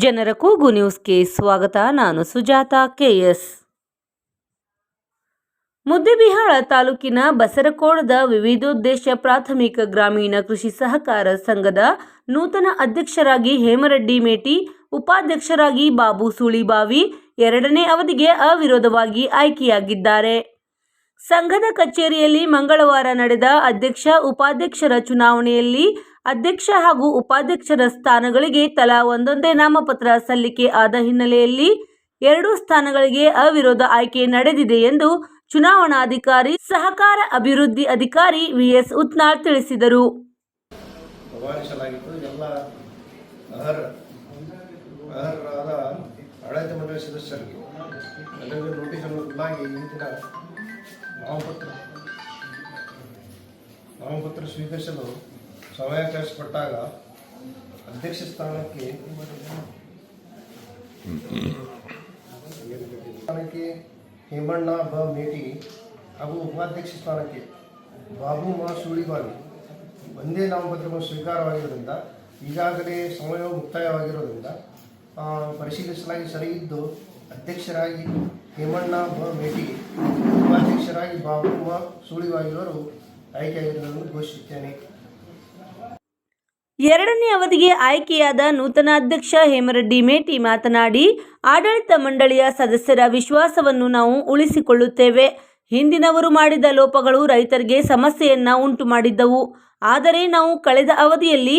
ಜನರ ಕೂಗು ನ್ಯೂಸ್ಗೆ ಸ್ವಾಗತ. ನಾನು ಸುಜಾತ ಕೆಎಸ್ ಮುದ್ದೆಬಿಹಾಳ ತಾಲೂಕಿನ ಬಸರಕೋಡದ ವಿವಿಧೋದ್ದೇಶ ಪ್ರಾಥಮಿಕ ಗ್ರಾಮೀಣ ಕೃಷಿ ಸಹಕಾರ ಸಂಘದ ನೂತನ ಅಧ್ಯಕ್ಷರಾಗಿ ಹೇಮರೆಡ್ಡಿ ಮೇಟಿ, ಉಪಾಧ್ಯಕ್ಷರಾಗಿ ಬಾಬು ಸುಳಿಬಾವಿ ಎರಡನೇ ಅವಧಿಗೆ ಅವಿರೋಧವಾಗಿ ಆಯ್ಕೆಯಾಗಿದ್ದಾರೆ. ಸಂಘದ ಕಚೇರಿಯಲ್ಲಿ ಮಂಗಳವಾರ ನಡೆದ ಅಧ್ಯಕ್ಷ, ಉಪಾಧ್ಯಕ್ಷರ ಚುನಾವಣೆಯಲ್ಲಿ ಅಧ್ಯಕ್ಷ ಹಾಗೂ ಉಪಾಧ್ಯಕ್ಷರ ಸ್ಥಾನಗಳಿಗೆ ತಲಾ ಒಂದೊಂದೇ ನಾಮಪತ್ರ ಸಲ್ಲಿಕೆ ಆದ ಹಿನ್ನೆಲೆಯಲ್ಲಿ ಎರಡೂ ಸ್ಥಾನಗಳಿಗೆ ಅವಿರೋಧ ಆಯ್ಕೆ ನಡೆದಿದೆ ಎಂದು ಚುನಾವಣಾಧಿಕಾರಿ ಸಹಕಾರ ಅಭಿವೃದ್ಧಿ ಅಧಿಕಾರಿ ವಿಎಸ್ ಉತ್ನಾಳ್ ತಿಳಿಸಿದರು. ನಾಮಪತ್ರ ಸ್ವೀಕರಿಸಲು ಸಮಯಾವಕಾಶ ಕೊಟ್ಟಾಗ ಅಧ್ಯಕ್ಷ ಸ್ಥಾನಕ್ಕೆ ಸ್ಥಾನಕ್ಕೆ ಹೇಮಣ್ಣ ಬ ಮೇಟಿ ಹಾಗೂ ಉಪಾಧ್ಯಕ್ಷ ಸ್ಥಾನಕ್ಕೆ ಬಾಬು ಮಾ ಸುಳಿಬಾಲಿ ಒಂದೇ ನಾಮಪತ್ರವನ್ನು ಸ್ವೀಕಾರವಾಗಿರೋದ್ರಿಂದ ಈಗಾಗಲೇ ಸಮಯ ಮುಕ್ತಾಯವಾಗಿರೋದ್ರಿಂದ ಪರಿಶೀಲಿಸಲಾಗಿ ಸರಿ ಇದ್ದು ಅಧ್ಯಕ್ಷರಾಗಿ ಹೇಮಣ್ಣ ಬ ಮೇಟಿ, ಉಪಾಧ್ಯಕ್ಷರಾಗಿ ಬಾಬು ಮಾ ಸುಳಿವಾಗಿರೋರು ಆಯ್ಕೆಯಾಗಿರುವುದನ್ನು ಘೋಷಿಸುತ್ತೇನೆ. ಎರಡನೇ ಅವಧಿಗೆ ಆಯ್ಕೆಯಾದ ನೂತನ ಅಧ್ಯಕ್ಷ ಹೇಮರೆಡ್ಡಿ ಮೇಟಿ ಮಾತನಾಡಿ, ಆಡಳಿತ ಮಂಡಳಿಯ ಸದಸ್ಯರ ವಿಶ್ವಾಸವನ್ನು ನಾವು ಉಳಿಸಿಕೊಳ್ಳುತ್ತೇವೆ. ಹಿಂದಿನವರು ಮಾಡಿದ ಲೋಪಗಳು ರೈತರಿಗೆ ಸಮಸ್ಯೆಯನ್ನು ಉಂಟು ಮಾಡಿದ್ದವು ಆದರೆ ನಾವು ಕಳೆದ ಅವಧಿಯಲ್ಲಿ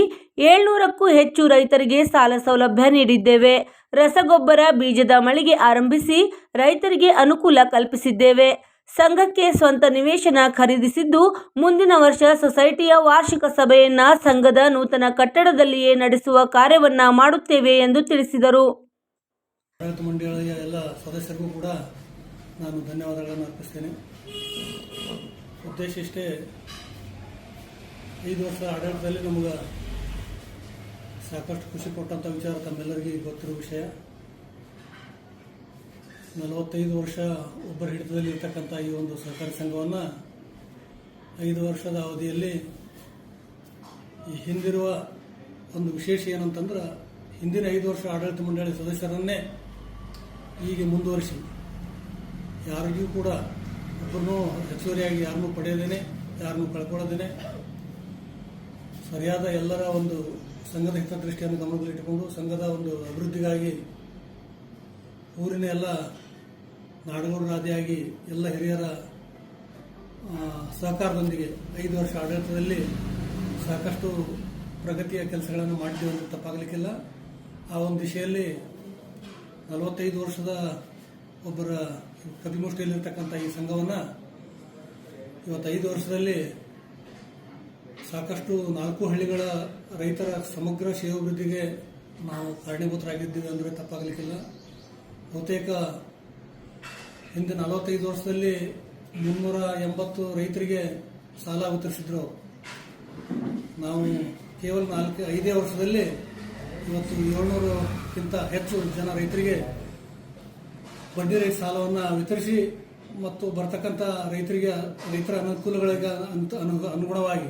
ಏಳ್ನೂರಕ್ಕೂ ಹೆಚ್ಚು ರೈತರಿಗೆ ಸಾಲ ಸೌಲಭ್ಯ ನೀಡಿದ್ದೇವೆ. ರಸಗೊಬ್ಬರ ಬೀಜದ ಮಳಿಗೆ ಆರಂಭಿಸಿ ರೈತರಿಗೆ ಅನುಕೂಲ ಕಲ್ಪಿಸಿದ್ದೇವೆ. ಸಂಘಕ್ಕೆ ಸ್ವಂತ ನಿವೇಶನ ಖರೀದಿಸಿದ್ದು ಮುಂದಿನ ವರ್ಷ ಸೊಸೈಟಿಯ ವಾರ್ಷಿಕ ಸಭೆಯನ್ನ ಸಂಘದ ನೂತನ ಕಟ್ಟಡದಲ್ಲಿಯೇ ನಡೆಸುವ ಕಾರ್ಯವನ್ನ ಮಾಡುತ್ತೇವೆ ಎಂದು ತಿಳಿಸಿದರು. ಆಡಳಿತ ಮಂಡಳಿಯ ಎಲ್ಲ ಸದಸ್ಯರಿಗೂ ಕೂಡ ನಾನು ಧನ್ಯವಾದಗಳನ್ನು ಅರ್ಪಿಸ್ತೇನೆ. ಉದ್ದೇಶ ಇಷ್ಟೇ ಐದು ವರ್ಷ ಆಡಳಿತದಲ್ಲಿ ನಮಗೆ ಸಾಕಷ್ಟು ಖುಷಿ ಕೊಟ್ಟಂಥ ವಿಚಾರ ತಮ್ಮೆಲ್ಲರಿಗೂ ಗೊತ್ತಿರುವ ವಿಷಯ. ನಲವತ್ತೈದು ವರ್ಷ ಒಬ್ಬರ ಹಿಡಿತದಲ್ಲಿ ಇರ್ತಕ್ಕಂಥ ಈ ಒಂದು ಸಹಕಾರಿ ಸಂಘವನ್ನು ಐದು ವರ್ಷದ ಅವಧಿಯಲ್ಲಿ ಈ ಹಿಂದಿರುವ ಒಂದು ವಿಶೇಷ ಏನಂತಂದ್ರೆ ಹಿಂದಿನ ಐದು ವರ್ಷ ಆಡಳಿತ ಮಂಡಳಿ ಸದಸ್ಯರನ್ನೇ ಈಗ ಮುಂದುವರಿಸಿ. ಯಾರಿಗೂ ಕೂಡ ಒಬ್ಬರನ್ನೂ ಹೆಚ್ಚುವರಿಯಾಗಿ ಯಾರನ್ನೂ ಪಡೆಯದೇನೆ, ಯಾರನ್ನೂ ಕಳ್ಕೊಳ್ಳೋದೇನೆ. ಸರಿಯಾದ ಎಲ್ಲರ ಒಂದು ಸಂಘದ ಹಿತದೃಷ್ಟಿಯನ್ನು ಗಮನದಲ್ಲಿಟ್ಟುಕೊಂಡು ಸಂಘದ ಒಂದು ಅಭಿವೃದ್ಧಿಗಾಗಿ ಊರಿನ ಎಲ್ಲ ನಾಡಗೌಡರಾದಿಯಾಗಿ ಎಲ್ಲ ಹಿರಿಯರ ಸಹಕಾರದೊಂದಿಗೆ ಐದು ವರ್ಷ ಆಡಳಿತದಲ್ಲಿ ಸಾಕಷ್ಟು ಪ್ರಗತಿಯ ಕೆಲಸಗಳನ್ನು ಮಾಡಿದ್ದೇವೆ ಅಂತ ತಪ್ಪಾಗಲಿಕ್ಕಿಲ್ಲ. ಆ ಒಂದು ದಿಶೆಯಲ್ಲಿ ನಲವತ್ತೈದು ವರ್ಷದ ಒಬ್ಬರ ಕವಿಗೋಷ್ಠಿಯಲ್ಲಿರ್ತಕ್ಕಂಥ ಈ ಸಂಘವನ್ನು ಇವತ್ತು ಐದು ವರ್ಷದಲ್ಲಿ ಸಾಕಷ್ಟು ನಾಲ್ಕು ಹಳ್ಳಿಗಳ ರೈತರ ಸಮಗ್ರ ಶ್ರೇಯೋಭಿವೃದ್ಧಿಗೆ ನಾವು ಕಾರಣೀಭೂತರಾಗಿದ್ದೀವಿ ಅಂದರೆ ತಪ್ಪಾಗಲಿಕ್ಕಿಲ್ಲ. ಬಹುತೇಕ ಹಿಂದೆ ನಲವತ್ತೈದು ವರ್ಷದಲ್ಲಿ ಮುನ್ನೂರ ಎಂಬತ್ತು ರೈತರಿಗೆ ಸಾಲ ವಿತರಿಸಿದ್ರು ನಾವು ಕೇವಲ ನಾಲ್ಕು, ಐದೇ ವರ್ಷದಲ್ಲಿ ಇವತ್ತು ಏಳ್ನೂರಕ್ಕಿಂತ ಹೆಚ್ಚು ಜನ ರೈತರಿಗೆ ಬಡ್ಡಿ ರೈತ ಸಾಲವನ್ನು ವಿತರಿಸಿ ಮತ್ತು ಬರ್ತಕ್ಕಂಥ ರೈತರಿಗೆ, ರೈತರ ಅನುಕೂಲಗಳಿಗೆ ಅಂತ ಅನು, ಅನುಗುಣವಾಗಿ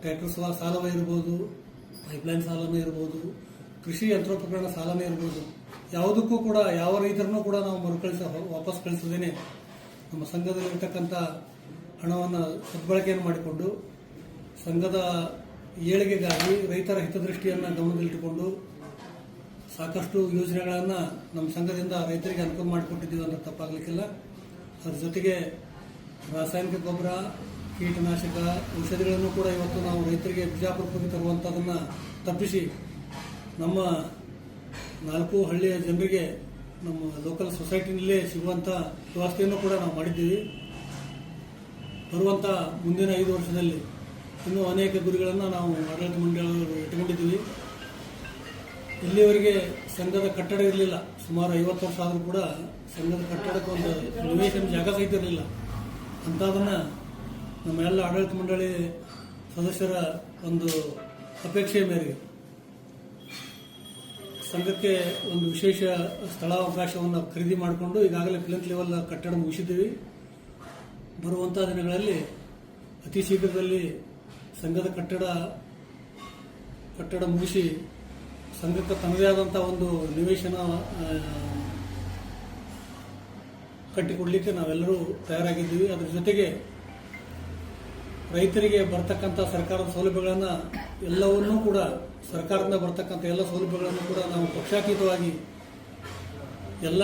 ಟ್ರ್ಯಾಕ್ಟರ್ ಸಾಲ ಸಾಲವೇ ಇರ್ಬೋದು, ಪೈಪ್ಲೈನ್ ಸಾಲನೇ ಇರ್ಬೋದು, ಕೃಷಿ ಯಂತ್ರೋಪಕರಣ ಸಾಲವೇ ಇರ್ಬೋದು ಯಾವುದಕ್ಕೂ ಕೂಡ, ಯಾವ ರೈತರನ್ನೂ ಕೂಡ ನಾವು ಮರುಕಳಿಸ, ವಾಪಸ್ ಕಳಿಸದೇನೆ ನಮ್ಮ ಸಂಘದಲ್ಲಿರ್ತಕ್ಕಂಥ ಹಣವನ್ನು ಸದ್ಬಳಕೆಯನ್ನು ಮಾಡಿಕೊಂಡು, ಸಂಘದ ಏಳಿಗೆಗಾಗಿ ರೈತರ ಹಿತದೃಷ್ಟಿಯನ್ನು ಗಮನದಲ್ಲಿಟ್ಟುಕೊಂಡು ಸಾಕಷ್ಟು ಯೋಜನೆಗಳನ್ನು ನಮ್ಮ ಸಂಘದಿಂದ ರೈತರಿಗೆ ಅನುಕೂಲ ಮಾಡಿಕೊಟ್ಟಿದ್ದೀವಿ ಅಂತ ತಪ್ಪಾಗಲಿಕ್ಕಿಲ್ಲ. ಅದ್ರ ಜೊತೆಗೆ ರಾಸಾಯನಿಕ ಗೊಬ್ಬರ, ಕೀಟನಾಶಕ, ಔಷಧಿಗಳನ್ನು ಕೂಡ ಇವತ್ತು ನಾವು ರೈತರಿಗೆ ಬಿಜಾಪುರಕ್ಕೆ ತರುವಂಥದ್ದನ್ನು ತಪ್ಪಿಸಿ ನಮ್ಮ ನಾಲ್ಕು ಹಳ್ಳಿಯ ಜನರಿಗೆ ನಮ್ಮ ಲೋಕಲ್ ಸೊಸೈಟಿನಲ್ಲೇ ಸಿಗುವಂಥ ವ್ಯವಸ್ಥೆಯನ್ನು ಕೂಡ ನಾವು ಮಾಡಿದ್ದೀವಿ. ಬರುವಂಥ ಮುಂದಿನ ಐದು ವರ್ಷದಲ್ಲಿ ಇನ್ನೂ ಅನೇಕ ಗುರಿಗಳನ್ನು ನಾವು ಆಡಳಿತ ಮಂಡಳಿಯವರು ಇಟ್ಟುಕೊಂಡಿದ್ದೀವಿ ಇಲ್ಲಿಯವರೆಗೆ ಸಂಘದ ಕಟ್ಟಡ ಇರಲಿಲ್ಲ, ಸುಮಾರು ಐವತ್ತು ವರ್ಷ ಆದರೂ ಕೂಡ ಸಂಘದ ಕಟ್ಟಡಕ್ಕೆ ಒಂದು ನಿವೇಶನ ಜಾಗ ಸಹಿತ ಇರಲಿಲ್ಲ. ಅಂಥದನ್ನು ನಮ್ಮ ಎಲ್ಲ ಆಡಳಿತ ಮಂಡಳಿ ಸದಸ್ಯರ ಒಂದು ಅಪೇಕ್ಷೆಯ ಮೇರೆಗೆ ಸಂಘಕ್ಕೆ ಒಂದು ವಿಶೇಷ ಸ್ಥಳಾವಕಾಶವನ್ನು ಖರೀದಿ ಮಾಡಿಕೊಂಡು ಈಗಾಗಲೇ ಪ್ಲಿಂತ್ ಲೆವೆಲ್ ಕಟ್ಟಡ ಮುಗಿಸಿದ್ದೀವಿ. ಬರುವಂಥ ದಿನಗಳಲ್ಲಿ ಅತಿ ಶೀಘ್ರದಲ್ಲಿ ಸಂಘದ ಕಟ್ಟಡ ಕಟ್ಟಡ ಮುಗಿಸಿ ಸಂಘಕ್ಕೆ ತನ್ನದೇ ಆದಂಥ ಒಂದು ನಿವೇಶನ ಕಟ್ಟಿಕೊಡ್ಲಿಕ್ಕೆ ನಾವೆಲ್ಲರೂ ತಯಾರಾಗಿದ್ದೀವಿ. ಅದರ ಜೊತೆಗೆ ರೈತರಿಗೆ ಬರ್ತಕ್ಕಂಥ ಸರ್ಕಾರದ ಸೌಲಭ್ಯಗಳನ್ನು ಎಲ್ಲವನ್ನೂ ಕೂಡ ಸರ್ಕಾರದಿಂದ ಬರ್ತಕ್ಕಂಥ ಎಲ್ಲ ಸೌಲಭ್ಯಗಳನ್ನು ಕೂಡ ನಾವು ಪಕ್ಷಾತೀತವಾಗಿ ಎಲ್ಲ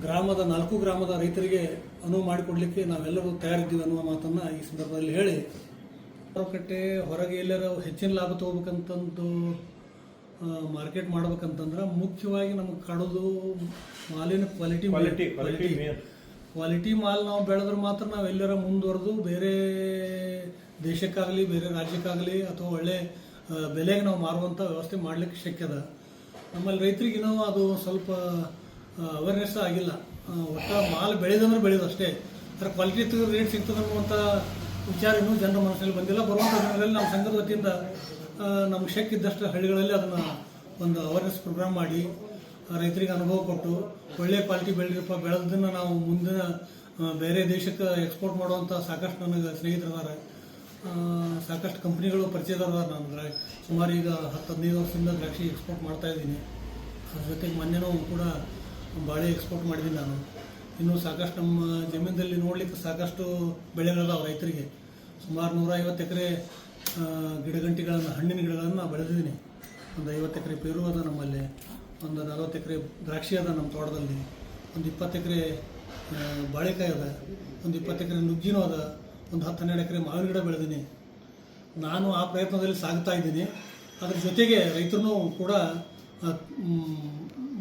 ಗ್ರಾಮದ ನಾಲ್ಕು ಗ್ರಾಮದ ರೈತರಿಗೆ ಅನುವು ಮಾಡಿಕೊಡಲಿಕ್ಕೆ ನಾವೆಲ್ಲರೂ ತಯಾರಿದ್ದೀವಿ ಅನ್ನುವ ಮಾತನ್ನು ಈ ಸಂದರ್ಭದಲ್ಲಿ ಹೇಳಿ. ಮಾರುಕಟ್ಟೆ ಹೊರಗೆ ಎಲ್ಲರ ಹೆಚ್ಚಿನ ಲಾಭ ತಗೋಬೇಕಂತಂದು ಮಾರ್ಕೆಟ್ ಮಾಡ್ಬೇಕಂತಂದ್ರೆ ಮುಖ್ಯವಾಗಿ ನಮಗೆ ಕಾಡೋದು ಮಾಲಿನ ಕ್ವಾಲಿಟಿ ಕ್ವಾಲಿಟಿ ಕ್ವಾಲಿಟಿ ಕ್ವಾಲಿಟಿ ಮಾಲ್ ನಾವು ಬೆಳೆದ್ರೆ ಮಾತ್ರ ನಾವು ಎಲ್ಲರ ಮುಂದುವರೆದು ಬೇರೆ ದೇಶಕ್ಕಾಗಲಿ ಬೇರೆ ರಾಜ್ಯಕ್ಕಾಗಲಿ ಅಥವಾ ಒಳ್ಳೆ ಬೆಲೆಗೆ ನಾವು ಮಾರುವಂಥ ವ್ಯವಸ್ಥೆ ಮಾಡಲಿಕ್ಕೆ ಶಕ್ಯದ ನಮ್ಮಲ್ಲಿ ರೈತರಿಗೆ ಇನ್ನೂ ಅದು ಸ್ವಲ್ಪ ಅವೇರ್ನೆಸ್ ಆಗಿಲ್ಲ. ಒಟ್ಟು ಮಾಲ್ ಬೆಳೆದಂದ್ರೆ ಬೆಳೆದು ಅಷ್ಟೇ. ಅದರ ಕ್ವಾಲಿಟಿ ತೆಗೆದು ರೇಟ್ ಸಿಗ್ತದೆ ಅನ್ನುವಂಥ ವಿಚಾರ ಇನ್ನೂ ಜನರ ಮನಸ್ಸಲ್ಲಿ ಬಂದಿಲ್ಲ. ಬರುವಂಥ ದಿನಗಳಲ್ಲಿ ನಮ್ಮ ಸಂಘದ ವತಿಯಿಂದ ನಮ್ಗೆ ಶಕ್ ಇದ್ದಷ್ಟು ಹಳ್ಳಿಗಳಲ್ಲಿ ಅದನ್ನು ಒಂದು ಅವೇರ್ನೆಸ್ ಪ್ರೋಗ್ರಾಮ್ ಮಾಡಿ ರೈತರಿಗೆ ಅನುಭವ ಕೊಟ್ಟು, ಒಳ್ಳೆ ಕ್ವಾಲಿಟಿ ಬೆಳೆದಿರಪ್ಪ ಬೆಳೆದನ್ನು ನಾವು ಮುಂದಿನ ಬೇರೆ ದೇಶಕ್ಕೆ ಎಕ್ಸ್ಪೋರ್ಟ್ ಮಾಡುವಂಥ ಸಾಕಷ್ಟು ನನಗೆ ಸ್ನೇಹಿತರಿದ್ದಾರೆ. ಸಾಕಷ್ಟು ಕಂಪ್ನಿಗಳು ಪರಿಚಯದಾರ ನಾನು ಸುಮಾರು ಈಗ ಹತ್ತು ಹದಿನೈದು ವರ್ಷದಿಂದ ದ್ರಾಕ್ಷಿ ಎಕ್ಸ್ಪೋರ್ಟ್ ಮಾಡ್ತಾ ಇದ್ದೀನಿ. ಅದ್ರ ಜೊತೆಗೆ ಮೊನ್ನೆನೂ ಕೂಡ ಬಾಳೆ ಎಕ್ಸ್ಪೋರ್ಟ್ ಮಾಡಿದ್ದೀನಿ ನಾನು. ಇನ್ನೂ ಸಾಕಷ್ಟು ನಮ್ಮ ಜಮೀನಲ್ಲಿ ನೋಡಲಿಕ್ಕೆ ಸಾಕಷ್ಟು ಬೆಳೆಗಳಿದಾವೆ ರೈತರಿಗೆ. ಸುಮಾರು ನೂರ ಐವತ್ತು ಎಕರೆ ಗಿಡಗಂಟಿಗಳನ್ನು, ಹಣ್ಣಿನ ಗಿಡಗಳನ್ನು ನಾನು ಬೆಳೆದಿದ್ದೀನಿ. ಒಂದು ಐವತ್ತು ಎಕರೆ ಪೇರು ಅದ ನಮ್ಮಲ್ಲಿ, ಒಂದು ನಲವತ್ತು ಎಕರೆ ದ್ರಾಕ್ಷಿ ಅದ ನಮ್ಮ ತೋಟದಲ್ಲಿ, ಒಂದು ಇಪ್ಪತ್ತು ಎಕರೆ ಬಾಳೆಕಾಯಿ ಅದ, ಒಂದು ಇಪ್ಪತ್ತು ಎಕರೆ ನುಗ್ಗಿನೂ ಅದ. ಒಂದು ಹತ್ತು ಹನ್ನೆರಡು ಎಕರೆ ಮಾವಿನ ಗಿಡ ಬೆಳೆದೀನಿ. ನಾನು ಆ ಪ್ರಯತ್ನದಲ್ಲಿ ಸಾಗ್ತಾ ಇದ್ದೀನಿ. ಅದ್ರ ಜೊತೆಗೆ ರೈತರನ್ನು ಕೂಡ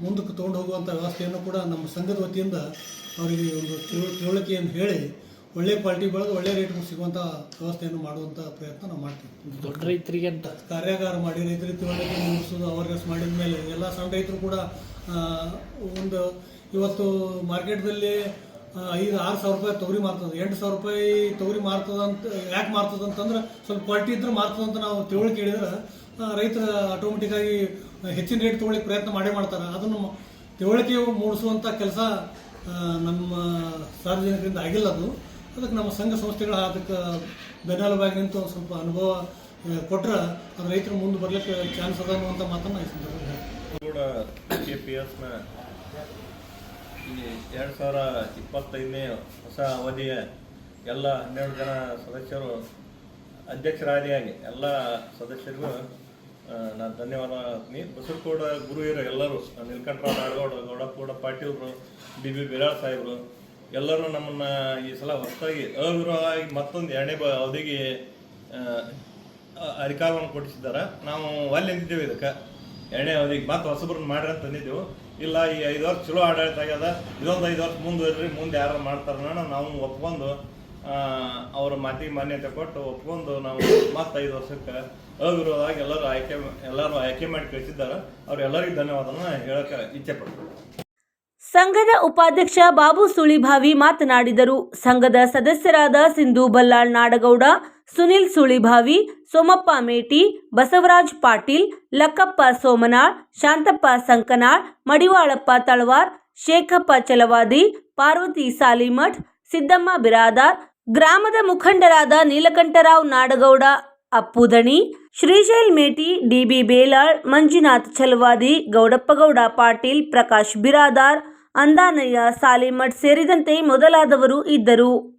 ಮುಂದಕ್ಕೆ ತೊಗೊಂಡು ಹೋಗುವಂಥ ವ್ಯವಸ್ಥೆಯನ್ನು ಕೂಡ ನಮ್ಮ ಸಂಘದ ವತಿಯಿಂದ ಅವರಿಗೆ ಒಂದು ತಿಳು ತಿಳುವಳಿಕೆಯನ್ನು ಹೇಳಿ ಒಳ್ಳೆ ಕ್ವಾಲಿಟಿ ಬೆಳೆದು ಒಳ್ಳೆ ರೇಟ್ ಸಿಗುವಂಥ ವ್ಯವಸ್ಥೆಯನ್ನು ಮಾಡುವಂಥ ಪ್ರಯತ್ನ ನಾವು ಮಾಡ್ತೀವಿ. ದೊಡ್ಡ ರೈತರಿಗೆ ಅಂತ? ಕಾರ್ಯಾಗಾರ ಮಾಡಿ ರೈತರಿಗೆ ತಿಳುವಳಿಕೆ ಮೂಡಿಸೋದು ಅವೇರ್ನೆಸ್ ಮಾಡಿದ ಮೇಲೆ ಎಲ್ಲ ಸಣ್ಣ ರೈತರು ಕೂಡ ಒಂದು ಇವತ್ತು ಮಾರ್ಕೆಟ್ದಲ್ಲಿ ಐದು ಆರು ಸಾವಿರ ರೂಪಾಯಿ ತೊಗರಿ ಮಾರ್ತದೆ. ಎಂಟು ಸಾವಿರ ರೂಪಾಯಿ ತೊಗರಿ ಮಾರ್ತದ ಅಂತ ಯಾಕೆ ಮಾರ್ತದ ಅಂತಂದ್ರೆ ಸ್ವಲ್ಪ ಕ್ವಾಲಿಟಿ ಇದ್ರೆ ಮಾರ್ತದ ಅಂತ ನಾವು ತಿಳುವಳಿಕೆ ಹೇಳಿದ್ರೆ ರೈತರ ಆಟೋಮೆಟಿಕ್ ಆಗಿ ಹೆಚ್ಚಿನ ರೇಟ್ ತೊಗೊಳಿಕ್ಕೆ ಪ್ರಯತ್ನ ಮಾಡೇ ಮಾಡ್ತಾರೆ. ಅದನ್ನು ತಿಳುವಳಿಕೆ ಮೂಡಿಸುವಂಥ ಕೆಲಸ ನಮ್ಮ ಸಾರ್ವಜನಿಕರಿಂದ ಆಗಿಲ್ಲ ಅದು. ಅದಕ್ಕೆ ನಮ್ಮ ಸಂಘ ಸಂಸ್ಥೆಗಳು ಅದಕ್ಕೆ ಬೆನ್ನೆಲುಬಾಗಿ ನಿಂತು ಸ್ವಲ್ಪ ಅನುಭವ ಕೊಟ್ರೆ ಅದು ರೈತರು ಮುಂದೆ ಬರ್ಲಿಕ್ಕೆ ಚಾನ್ಸ್ ಅದ ಅನ್ನುವಂಥ ಮಾತನ್ನು. ಕೂಡ ಈ ಎರಡು ಸಾವಿರ ಇಪ್ಪತ್ತೈದನೇ ಹೊಸ ಅವಧಿಯ ಎಲ್ಲ ಹನ್ನೆರಡು ಜನ ಸದಸ್ಯರು ಅಧ್ಯಕ್ಷರಾದಿಯಾಗಿ ಎಲ್ಲ ಸದಸ್ಯರಿಗೂ ನಾನು ಧನ್ಯವಾದ ಹಾಕ್ತೀನಿ ಬಸರಕೋಡ ಇರೋ ಎಲ್ಲರೂ ನೀಲಕಂಠರಾವ್ ನಾಡಗೌಡ, ಗೌಡಪ್ಪಗೌಡ ಪಾಟೀಲ್ರು ಡಿ ಬಿ ಬಿರಾಳ್ ಸಾಹೇಬರು, ಎಲ್ಲರೂ ನಮ್ಮನ್ನು ಈ ಸಲ ಹೊಸದಾಗಿ ಅವಿರೋಧವಾಗಿ ಮತ್ತೊಂದು ಎರಡನೇ ಬ ಅವಧಿಗೆ ಅಧಿಕಾರವನ್ನು ಕೊಡಿಸಿದ್ದಾರೆ ನಾವು ಅಲ್ಲಿ ನಿಂತಿದ್ದೇವೆ ಇದಕ್ಕೆ. ಎರಡನೇ ಅವಧಿಗೆ ಮತ್ತೆ ಹೊಸಬ್ರನ್ನ ಮಾಡ್ರಿ ಅಂತ ತಂದಿದ್ದೆವು ಇಲ್ಲ, ಈ ಐದು ವರ್ಷ ಚಲೋ ಆಡಳಿತ ಆಗ್ಯದ. ಇದೊಂದು ಐದು ವರ್ಷ ಮುಂದುವರ್ರಿ ಮುಂದೆ ಯಾರು ಮಾಡ್ತಾರ ನಾವು ಒಪ್ಕೊಂಡು ಅವ್ರ ಮಾತಿಗೆ ಮಾನ್ಯತೆ ಕೊಟ್ಟು ಒಪ್ಕೊಂಡು ನಾವು ಮತ್ತೆ ಐದು ವರ್ಷಕ್ಕೆ ಅವಿರೋಧವಾಗಿ ಎಲ್ಲರೂ ಆಯ್ಕೆ ಎಲ್ಲರೂ ಆಯ್ಕೆ ಮಾಡಿ ಕಳಿಸಿದ್ದಾರೆ. ಅವ್ರೆಲ್ಲರಿಗೂ ಧನ್ಯವಾದನ ಹೇಳಕ್ಕೆ ಇಚ್ಛೆ ಪಡ್ತೀನಿ. ಸಂಘದ ಉಪಾಧ್ಯಕ್ಷ ಬಾಬು ಸುಳಿಭಾವಿ ಮಾತನಾಡಿದರು. ಸಂಘದ ಸದಸ್ಯರಾದ ಸಿಂಧು ಬಲ್ಲಾಳ್ ನಾಡಗೌಡ ಸುನಿಲ್ ಸುಳಿಭಾವಿ, ಸೋಮಪ್ಪ ಮೇಟಿ, ಬಸವರಾಜ್ ಪಾಟೀಲ್, ಲಕ್ಕಪ್ಪ ಸೋಮನಾಳ್, ಶಾಂತಪ್ಪ ಸಂಕನಾಳ್, ಮಡಿವಾಳಪ್ಪ ತಳವಾರ್, ಶೇಖಪ್ಪ ಚಲವಾದಿ, ಪಾರ್ವತಿ ಸಾಲಿಮಠ್, ಸಿದ್ದಮ್ಮ ಬಿರಾದಾರ್, ಗ್ರಾಮದ ಮುಖಂಡರಾದ ನೀಲಕಂಠರಾವ್ ನಾಡಗೌಡ ಅಪ್ಪುದಣಿ ಶ್ರೀಶೈಲ್ ಮೇಟಿ, ಡಿಬಿ ಬೇಲಾಳ್, ಮಂಜುನಾಥ್ ಛಲವಾದಿ ಗೌಡಪ್ಪಗೌಡ ಪಾಟೀಲ್, ಪ್ರಕಾಶ್ ಬಿರಾದಾರ್, ಅಂದಾನಯ್ಯ ಸಾಲಿಮಠ್ ಸೇರಿದಂತೆ ಮೊದಲಾದವರು ಇದ್ದರು.